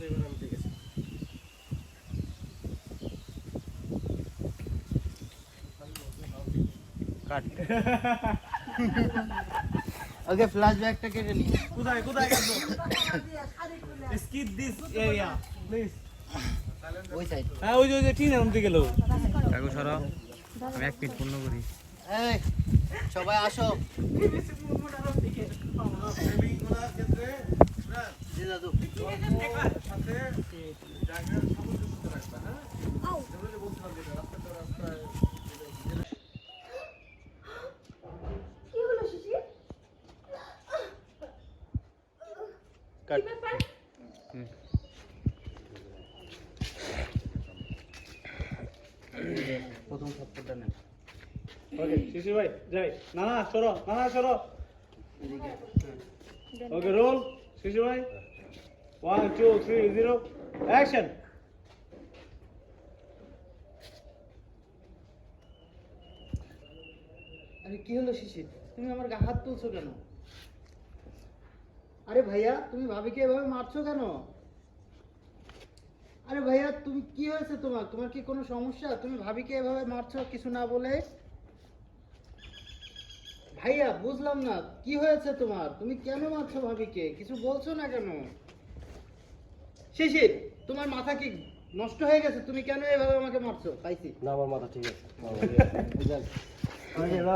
তো এবার আমি দেখেছি ওকে ফ্ল্যাশ ব্যাকটা কেটে নি কোথায় কোথায় কাটবো স্কিপ দিস এরিয়া প্লিজ ওই সাইড হ্যাঁ ওই যে ওই যে টিনের মধ্যে গেল। কাকু সরো। আমি এক মিনিট পূর্ণ করি। এই সবাই আসো। দিকে কাট। প্রথম থাপ্পড়টা নেন। ওকে শিশির ভাই যাই। না না সরো না না সরো ওকে রোল শিশির ভাই। One two three zero action আরে, কি হলো শিশির? তুমি আমার গা হাত তুলছো কেন? আরে ভাইয়া, তুমি ভাবিকে এভাবে মারছো কেন? আরে ভাইয়া, তুমি কি হয়েছে তোমার? তোমার কি কোনো সমস্যা? তুমি ভাবিকে এভাবে মারছো কিছু না বলে? ভাইয়া, বুঝলাম না। কি হয়েছে তোমার? তুমি কেন মারছো ভাবিকে? কিছু বলছো না কেন? শিশির তোমার মাথা কি নষ্ট হয়ে গেছে? তুমি কেন এভাবে আমাকে মারছো? পাইছি। না আমার মাথা ঠিক আছে।